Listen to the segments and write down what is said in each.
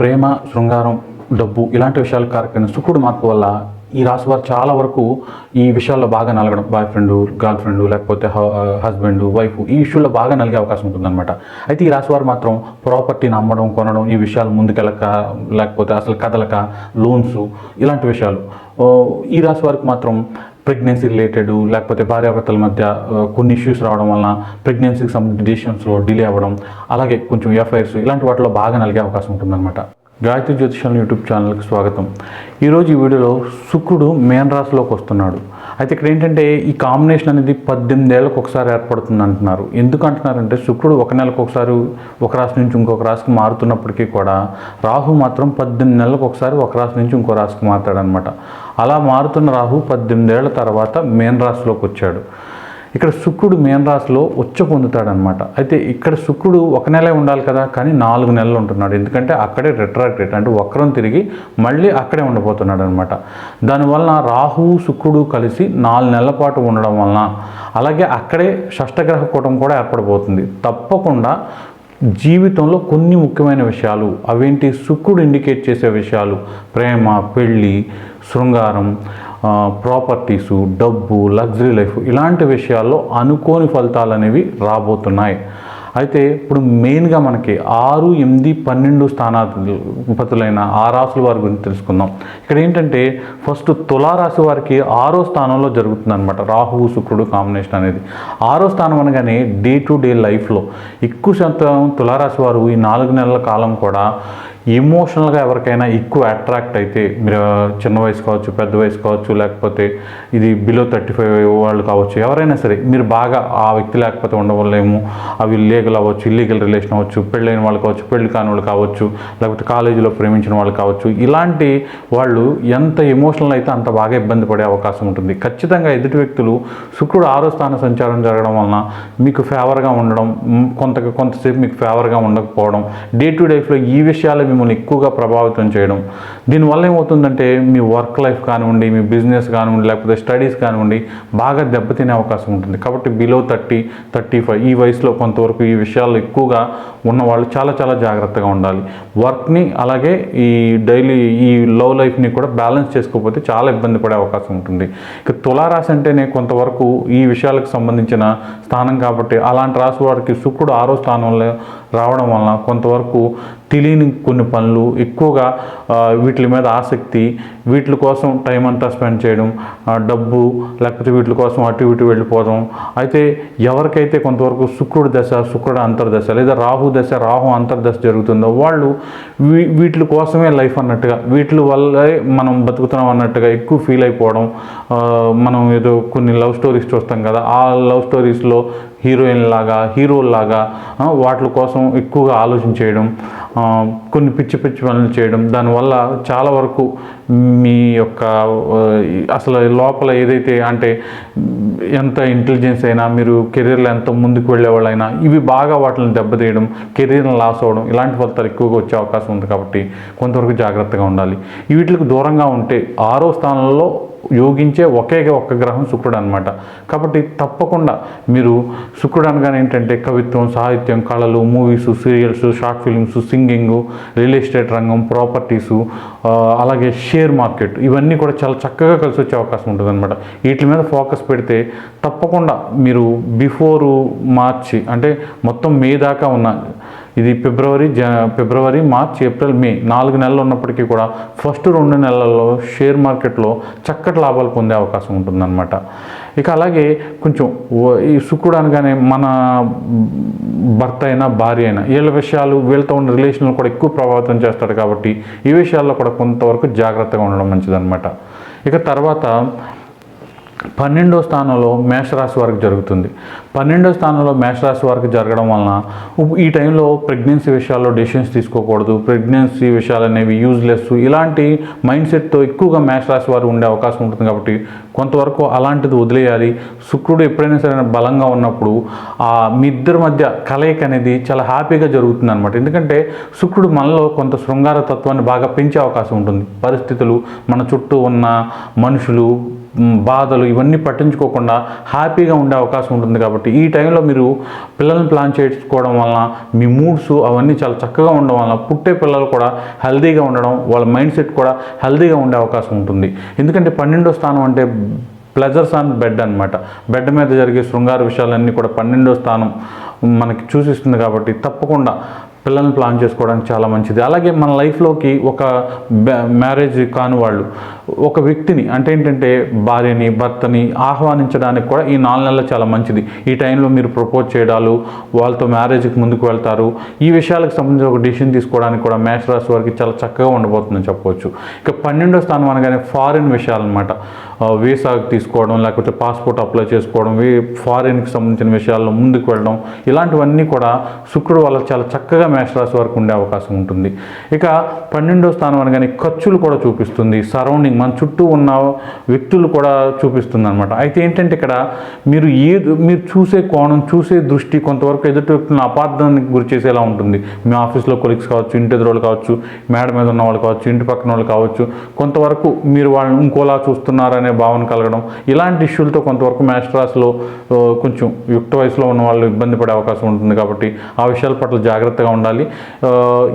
ప్రేమ శృంగారం డబ్బు ఇలాంటి విషయాలు కారకైన శుక్రుడు మార్పు వల్ల ఈ రాశి వారు చాలా వరకు ఈ విషయాల్లో బాగా నలగడం. బాయ్ ఫ్రెండ్ గర్ల్ ఫ్రెండ్ లేకపోతే హస్బెండ్ వైఫ్ ఈ ఇష్యూలో బాగా నలిగే అవకాశం ఉంటుందన్నమాట. అయితే ఈ రాశి వారు మాత్రం ప్రాపర్టీని అమ్మడం కొనడం ఈ విషయాలు ముందుకెళ్ళక లేకపోతే అసలు కదలక లోన్స్ ఇలాంటి విషయాలు. ఈ రాశి వారికి మాత్రం ప్రెగ్నెన్సీ రిలేటెడ్ లేకపోతే భార్యాభర్తల మధ్య కొన్ని ఇష్యూస్ రావడం వలన ప్రెగ్నెన్సీకి సంబంధించిన డిసిషన్స్లో డిలే అవ్వడం అలాగే కొంచెం ఎఫ్ఐఆర్స్ ఇలాంటి వాటిలో బాగా నలిగే అవకాశం ఉంటుందన్నమాట. గాయత్రి జ్యోతిషాల యూట్యూబ్ ఛానల్కి స్వాగతం. ఈరోజు ఈ వీడియోలో శుక్రుడు మేన్ రాశిలోకి వస్తున్నాడు. అయితే ఇక్కడ ఏంటంటే ఈ కాంబినేషన్ అనేది పద్దెనిమిది ఏళ్ళకి ఒకసారి ఏర్పడుతుంది అంటున్నారు. ఎందుకు అంటున్నారంటే శుక్రుడు ఒక నెలకు ఒకసారి ఒక రాశి నుంచి ఇంకొక రాశికి మారుతున్నప్పటికీ కూడా రాహు మాత్రం పద్దెనిమిది నెలలకు ఒకసారి ఒక రాశి నుంచి ఇంకో రాశికి మారుతాడనమాట అలా మారుతున్న రాహు పద్దెనిమిది ఏళ్ళ తర్వాత మేన్ రాశిలోకి వచ్చాడు. ఇక్కడ శుక్రుడు మేన్ రాశిలో ఉచ్చ పొందుతాడనమాట. అయితే ఇక్కడ శుక్రుడు ఒక నెలే ఉండాలి కదా కానీ నాలుగు నెలలు ఉంటున్నాడు. ఎందుకంటే అక్కడే రిట్రాక్టెడ్ అంటే వక్రం తిరిగి మళ్ళీ అక్కడే ఉండబోతున్నాడు అనమాట దానివలన రాహు శుక్రుడు కలిసి నాలుగు నెలల పాటు ఉండడం వలన అలాగే అక్కడే షష్టగ్రహ కూటం కూడా ఏర్పడబోతుంది. తప్పకుండా జీవితంలో కొన్ని ముఖ్యమైన విషయాలు అవేంటి? శుక్రుడు ఇండికేట్ చేసే విషయాలు ప్రేమ పెళ్ళి శృంగారం ప్రాపర్టీసు డబ్బు లగ్జరీ లైఫ్ ఇలాంటి విషయాల్లో అనుకోని ఫలితాలు అనేవి రాబోతున్నాయి. అయితే ఇప్పుడు మెయిన్గా మనకి ఆరు ఎనిమిది పన్నెండు స్థానాధిపతులైన ఆ రాసుల వారి గురించి తెలుసుకుందాం. ఇక్కడ ఏంటంటే ఫస్ట్ తులారాశి వారికి ఆరో స్థానంలో జరుగుతుంది అనమాట రాహువు శుక్రుడు కాంబినేషన్ అనేది. ఆరో స్థానం అనగానే డే టు డే లైఫ్లో ఎక్కువ శాతం తులారాశి వారు ఈ నాలుగు నెలల కాలం కూడా ఎమోషనల్గా ఎవరికైనా ఎక్కువ అట్రాక్ట్ అయితే మీరు చిన్న వయసు కావచ్చు పెద్ద వయసు కావచ్చు లేకపోతే ఇది బిలో థర్టీ ఫైవ్ వాళ్ళు కావచ్చు ఎవరైనా సరే మీరు బాగా ఆ వ్యక్తి లేకపోతే ఉండవలేము. అవి లీగల్ అవ్వచ్చు ఇల్లీగల్ రిలేషన్ అవ్వచ్చు పెళ్ళైన వాళ్ళు కావచ్చు పెళ్ళి కాని వాళ్ళు కావచ్చు లేకపోతే కాలేజీలో ప్రేమించిన వాళ్ళు కావచ్చు ఇలాంటి వాళ్ళు ఎంత ఎమోషనల్ అయితే అంత బాగా ఇబ్బంది పడే అవకాశం ఉంటుంది. ఖచ్చితంగా ఎదుటి వ్యక్తులు శుక్రుడు ఆరో స్థాన సంచారం జరగడం వలన మీకు ఫేవర్గా ఉండడం కొంత కొంతసేపు మీకు ఫేవర్గా ఉండకపోవడం డే టు లైఫ్లో ఈ విషయాలు మిమ్మల్ని ఎక్కువగా ప్రభావితం చేయడం. దీనివల్ల ఏమవుతుందంటే మీ వర్క్ లైఫ్ కానివ్వండి మీ బిజినెస్ కానివ్వండి లేకపోతే స్టడీస్ కానివ్వండి బాగా దెబ్బతినే అవకాశం ఉంటుంది. కాబట్టి బిలో థర్టీ థర్టీ ఫైవ్ ఈ వయసులో కొంతవరకు ఈ విషయాలు ఎక్కువగా ఉన్నవాళ్ళు చాలా చాలా జాగ్రత్తగా ఉండాలి. వర్క్ని అలాగే ఈ డైలీ ఈ లవ్ లైఫ్ని కూడా బ్యాలెన్స్ చేసుకోకపోతే చాలా ఇబ్బంది పడే అవకాశం ఉంటుంది. ఇక తులారాశి అంటేనే కొంతవరకు ఈ విషయాలకు సంబంధించిన స్థానం కాబట్టి అలాంటి రాశి వారికి శుక్రుడు ఆరో స్థానంలో రావడం వలన కొంతవరకు తెలియని కొన్ని పనులు ఎక్కువగా వీటి మీద ఆసక్తి వీటి కోసం టైం అంతా స్పెండ్ చేయడం డబ్బు లేకపోతే వీటి కోసం అటు ఇటు వెళ్ళిపోవడం. అయితే ఎవరికైతే కొంతవరకు శుక్రుడు దశ శుక్రుడు అంతర్దశ లేదా రాహు దశ రాహు అంతర్దశ జరుగుతుందో వాళ్ళు వీ వీటి కోసమే లైఫ్ అన్నట్టుగా వీటి వల్లే మనం బతుకుతున్నాం అన్నట్టుగా ఎక్కువ ఫీల్ అయిపోవడం. మనం ఏదో కొన్ని లవ్ స్టోరీస్ చూస్తాం కదా ఆ లవ్ స్టోరీస్లో హీరోయిన్ లాగా హీరోల్లాగా వాటి కోసం ఎక్కువగా ఆలోచన చేయడం కొన్ని పిచ్చి పిచ్చి పనులు చేయడం. దానివల్ల చాలా వరకు మీ యొక్క అసలు లోపల ఏదైతే అంటే ఎంత ఇంటెలిజెన్స్ అయినా మీరు కెరీర్లో ఎంత ముందుకు వెళ్ళేవాళ్ళైనా ఇవి బాగా వాటిని దెబ్బతీయడం కెరీర్ని లాస్ అవ్వడం ఇలాంటి ఫలితాలు ఎక్కువగా వచ్చే అవకాశం ఉంది కాబట్టి కొంతవరకు జాగ్రత్తగా ఉండాలి. వీటికి దూరంగా ఉంటే ఆరో స్థానంలో యోగించే ఒకే ఒక్క గ్రహం శుక్రుడు అనమాట కాబట్టి తప్పకుండా మీరు శుక్రుడు అనగానే ఏంటంటే కవిత్వం సాహిత్యం కళలు movies serials short films singing real estate రంగం ప్రాపర్టీసు అలాగే షేర్ మార్కెట్ ఇవన్నీ కూడా చాలా చక్కగా కలిసి వచ్చే అవకాశం ఉంటుంది అనమాట వీటి మీద ఫోకస్ పెడితే తప్పకుండా మీరు బిఫోరు మార్చి అంటే మొత్తం మే దాకా ఉన్న ఇది ఫిబ్రవరి జ ఫిబ్రవరి మార్చ్ ఏప్రిల్ మే నాలుగు నెలలు ఉన్నప్పటికీ కూడా ఫస్ట్ రెండు నెలల్లో షేర్ మార్కెట్లో చక్కటి లాభాలు పొందే అవకాశం ఉంటుందన్నమాట. ఇక అలాగే కొంచెం ఈ శుక్రుడు అనగానే మన భర్త అయినా భార్య అయినా వీళ్ళ విషయాలు వీళ్ళతో ఉన్న రిలేషన్లు కూడా ఎక్కువ ప్రభావితం చేస్తాడు కాబట్టి ఈ విషయాల్లో కూడా కొంతవరకు జాగ్రత్తగా ఉండడం మంచిదన్నమాట. ఇక తర్వాత పన్నెండో స్థానంలో మేషరాశి వారికి జరుగుతుంది. పన్నెండో స్థానంలో మేషరాశి వారికి జరగడం వలన ఈ టైంలో ప్రెగ్నెన్సీ విషయాల్లో డెసిషన్స్ తీసుకోకూడదు. ప్రెగ్నెన్సీ విషయాలు అనేవి యూజ్లెస్ ఇలాంటి మైండ్ సెట్తో ఎక్కువగా మేషరాశి వారు ఉండే అవకాశం ఉంటుంది కాబట్టి కొంతవరకు అలాంటిది వదిలేయాలి. శుక్రుడు ఎప్పుడైనా సరే బలంగా ఉన్నప్పుడు ఆ మీ ఇద్దరి మధ్య కలయిక అనేది చాలా హ్యాపీగా జరుగుతుంది అనమాట ఎందుకంటే శుక్రుడు మనలో కొంత శృంగార తత్వాన్ని బాగా పెంచే అవకాశం ఉంటుంది. పరిస్థితులు మన చుట్టూ ఉన్న మనుషులు బాధలు ఇవన్నీ పట్టించుకోకుండా హ్యాపీగా ఉండే అవకాశం ఉంటుంది కాబట్టి ఈ టైంలో మీరు పిల్లల్ని ప్లాన్ చేసుకోవడం వలన మీ మూడ్స్ అవన్నీ చాలా చక్కగా ఉండడం వలన పుట్టే పిల్లలు కూడా హెల్తీగా ఉండడం వాళ్ళ మైండ్ సెట్ కూడా హెల్తీగా ఉండే అవకాశం ఉంటుంది. ఎందుకంటే పన్నెండో స్థానం అంటే ప్లెజర్స్ ఆన్ బెడ్ అన్నమాట. బెడ్ మీద జరిగే శృంగార విషయాలన్నీ కూడా పన్నెండో స్థానం మనకి చూసిస్తుంది కాబట్టి తప్పకుండా పిల్లల్ని ప్లాన్ చేసుకోవడానికి చాలా మంచిది. అలాగే మన లైఫ్లోకి ఒక బ్యా- మ్యారేజ్ కాని వాళ్ళు ఒక వ్యక్తిని అంటే ఏంటంటే భార్యని భర్తని ఆహ్వానించడానికి కూడా ఈ నాలుగు నెలలు చాలా మంచిది. ఈ టైంలో మీరు ప్రపోజ్ చేయడాలు వాళ్ళతో మ్యారేజ్కి ముందుకు వెళ్తారు. ఈ విషయాలకు సంబంధించి ఒక డిసిషన్ తీసుకోవడానికి కూడా మేష రాశి వారికి చాలా చక్కగా ఉండబోతుందని చెప్పవచ్చు. ఇక పన్నెండో స్థానం అనగానే ఫారిన్ విషయాలు అనమాట వీసాకి తీసుకోవడం లేకపోతే పాస్పోర్ట్ అప్లై చేసుకోవడం ఫారిన్కి సంబంధించిన విషయాల్లో ముందుకు వెళ్ళడం ఇలాంటివన్నీ కూడా శుక్రుడు వల్ల చాలా చక్కగా మేషరాశి వరకు ఉండే అవకాశం ఉంటుంది. ఇక పన్నెండో స్థానం అనగానే ఖర్చులు కూడా చూపిస్తుంది. సరౌండింగ్ మన చుట్టూ ఉన్న వ్యక్తులు కూడా చూపిస్తుంది అనమాట అయితే ఏంటంటే ఇక్కడ మీరు ఏ మీరు చూసే కోణం చూసే దృష్టి కొంతవరకు ఎదుటి వ్యక్తులను అపార్థానికి గురి చేసేలా ఉంటుంది. మీ ఆఫీస్లో కొలీగ్స్ కావచ్చు ఇంటి ఎదురోళ్ళు కావచ్చు మేడ మీద ఉన్న వాళ్ళు కావచ్చు ఇంటి పక్కన వాళ్ళు కావచ్చు కొంతవరకు మీరు వాళ్ళని ఇంకోలా చూస్తున్నారనే భావన కలగడం ఇలాంటి ఇష్యూలతో కొంతవరకు మ్యాస్ట్రాస్లో కొంచెం యుక్త వయసులో ఉన్న వాళ్ళు ఇబ్బంది పడే అవకాశం ఉంటుంది కాబట్టి ఆ విషయాల పట్ల జాగ్రత్తగా ఉండాలి.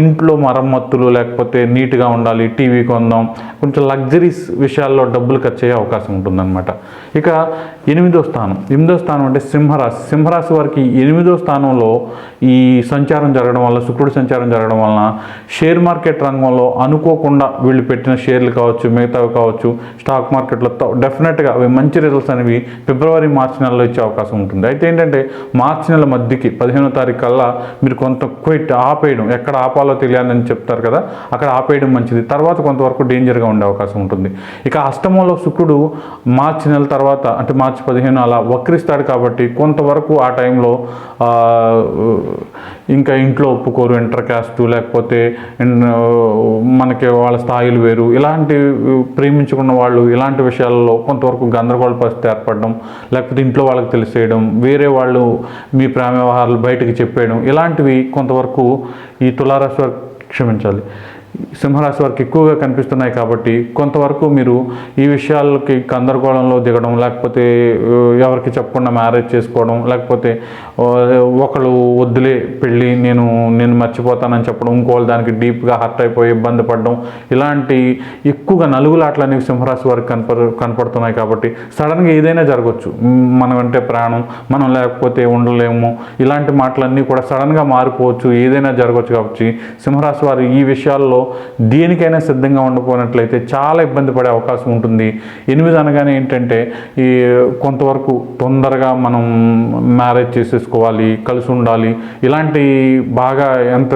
ఇంట్లో మరమ్మత్తులు లేకపోతే నీట్గా ఉండాలి టీవీ కొందాం కొంచెం లగ్జరీ సర్వీస్ విషయాల్లో డబ్బులు ఖర్చు అయ్యే అవకాశం ఉంటుందన్నమాట. ఇక ఎనిమిదో స్థానం. ఎనిమిదో స్థానం అంటే సింహరాశి. సింహరాశి వారికి ఎనిమిదో స్థానంలో ఈ సంచారం జరగడం వల్ల శుక్రుడు సంచారం జరగడం వలన షేర్ మార్కెట్ రంగంలో అనుకోకుండా వీళ్ళు పెట్టిన షేర్లు కావచ్చు మిగతావి కావచ్చు స్టాక్ మార్కెట్లో డెఫినెట్గా అవి మంచి రిజల్ట్స్ అనేవి ఫిబ్రవరి మార్చి నెలలో ఇచ్చే అవకాశం ఉంటుంది. అయితే ఏంటంటే మార్చి నెల మధ్యకి పదిహేనో తారీఖు కల్లా మీరు కొంత క్విట్ ఆపేయడం ఎక్కడ ఆపాలో తెలియాలని చెప్తారు కదా అక్కడ ఆపేయడం మంచిది. తర్వాత కొంతవరకు డేంజర్గా ఉండే అవకాశం ఉంటుంది. ఇక అష్టమంలో శుక్రుడు మార్చి నెల తర్వాత అంటే మార్చి పదిహేను అలా వక్రిస్తాడు కాబట్టి కొంతవరకు ఆ టైంలో ఇంకా ఇంట్లో ఒప్పుకోరు ఇంటర్ క్యాస్ట్ లేకపోతే మనకి వాళ్ళ స్థాయిలు వేరు. ఇలాంటి ప్రేమించుకున్న వాళ్ళు ఇలాంటి విషయాల్లో కొంతవరకు గందరగోళ పరిస్థితి ఏర్పడడం లేకపోతే ఇంట్లో వాళ్ళకి తెలిసేయడం వేరే వాళ్ళు మీ ప్రేమ వ్యవహారాలు బయటకు చెప్పేయడం ఇలాంటివి కొంతవరకు ఈ తులారాశి వారికి క్షమించాలి. సింహరాశి వారికి ఎక్కువగా కనిపిస్తున్నాయి కాబట్టి కొంతవరకు మీరు ఈ విషయాలకి గందరగోళంలో దిగడం లేకపోతే ఎవరికి చెప్పకుండా మ్యారేజ్ చేసుకోవడం లేకపోతే ఒకళ్ళు వద్దులే పెళ్ళి నేను నేను మర్చిపోతానని చెప్పడం ఇంకోళ్ళు దానికి డీప్గా హర్ట్ అయిపోయి ఇబ్బంది పడడం ఇలాంటి ఎక్కువగా నలుగులాట్లు అనేవి సింహరాశి వారికి కనప కనపడుతున్నాయి కాబట్టి సడన్గా ఏదైనా జరగవచ్చు మనం అంటే ప్రాణం మనం లేకపోతే ఉండలేము ఇలాంటి మాటలన్నీ కూడా సడన్గా మారిపోవచ్చు ఏదైనా జరగవచ్చు కాబట్టి సింహరాశి వారు ఈ విషయాల్లో దేనికైనా సిద్ధంగా ఉండకపోయినట్లయితే చాలా ఇబ్బంది పడే అవకాశం ఉంటుంది. ఎనిమిది అనగానే ఏంటంటే ఈ కొంతవరకు తొందరగా మనం మ్యారేజ్ చేసేసుకోవాలి కలిసి ఉండాలి. ఇలాంటి బాగా ఎంత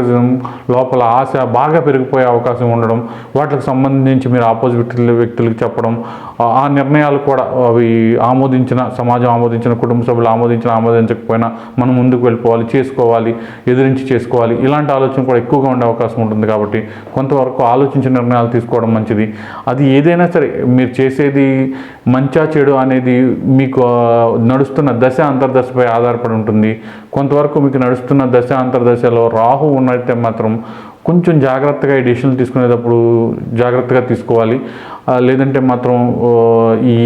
లోపల ఆశ బాగా పెరిగిపోయే అవకాశం ఉండడం వాటికి సంబంధించి మీరు ఆపోజిట్ వ్యక్తులకు చెప్పడం ఆ- నిర్ణయాలు కూడా అవి ఆమోదించిన సమాజం ఆమోదించిన కుటుంబ సభ్యులు ఆమోదించిన ఆమోదించకపోయినా మనం ముందుకు వెళ్ళిపోవాలి చేసుకోవాలి ఎదిరించి చేసుకోవాలి. ఇలాంటి ఆలోచన కూడా ఎక్కువగా ఉండే అవకాశం ఉంటుంది కాబట్టి కొంతవరకు ఆలోచించి నిర్ణయాలు తీసుకోవడం మంచిది. అది ఏదైనా సరే మీరు చేసేది మంచా చెడు అనేది మీకు నడుస్తున్న దశ అంతర్దశపై ఆధారపడి ఉంటుంది. కొంతవరకు మీకు నడుస్తున్న దశ అంతర్దశలో రాహు ఉన్నట్టే మాత్రం కొంచెం జాగ్రత్తగా ఈ డెసిషన్లు తీసుకునేటప్పుడు జాగ్రత్తగా తీసుకోవాలి. లేదంటే మాత్రం ఈ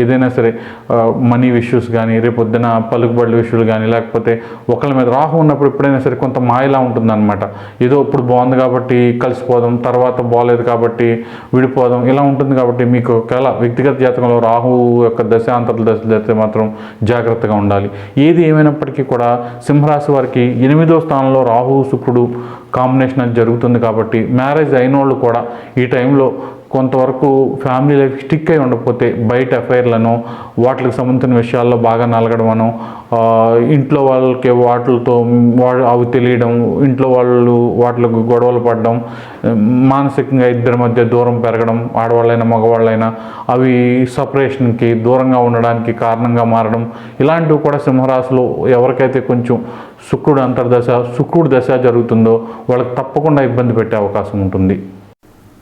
ఏదైనా సరే మనీ ఇష్యూస్ కానీ రేపొద్దున పలుకుబడుల విషయాలు కానీ లేకపోతే ఒకళ్ళ మీద రాహు ఉన్నప్పుడు ఎప్పుడైనా సరే కొంత మాయలా ఉంటుందన్నమాట. ఏదో ఇప్పుడు బాగుంది కాబట్టి కలిసిపోదాం తర్వాత బాగలేదు కాబట్టి విడిపోదాం ఇలా ఉంటుంది కాబట్టి మీకు ఒకవేళ వ్యక్తిగత జాతకంలో రాహు యొక్క దశ అంతర్ల దశలు జరిగితే మాత్రం జాగ్రత్తగా ఉండాలి. ఏది ఏమైనప్పటికీ కూడా సింహరాశి వారికి ఎనిమిదో స్థానంలో రాహు శుక్రుడు కాంబినేషన్ అది జరుగుతుంది కాబట్టి మ్యారేజ్ అయిన వాళ్ళు కూడా ఈ టైంలో కొంతవరకు ఫ్యామిలీ లైఫ్ స్టిక్ అయి ఉండకపోతే బయట అఫైర్లను వాటికి సంబంధించిన విషయాల్లో బాగా నలగడమను ఇంట్లో వాళ్ళకి వాటితో అవి తెలియడం ఇంట్లో వాళ్ళు వాటికి గొడవలు పడడం మానసికంగా ఇద్దరి మధ్య దూరం పెరగడం ఆడవాళ్ళైనా మగవాళ్ళైనా అవి సపరేషన్కి దూరంగా ఉండడానికి కారణంగా మారడం ఇలాంటివి కూడా సింహరాశిలో ఎవరికైతే కొంచెం శుక్రుడు అంతర్దశ శుక్రుడు దశ జరుగుతుందో వాళ్ళకి తప్పకుండా ఇబ్బంది పెట్టే అవకాశం ఉంటుంది.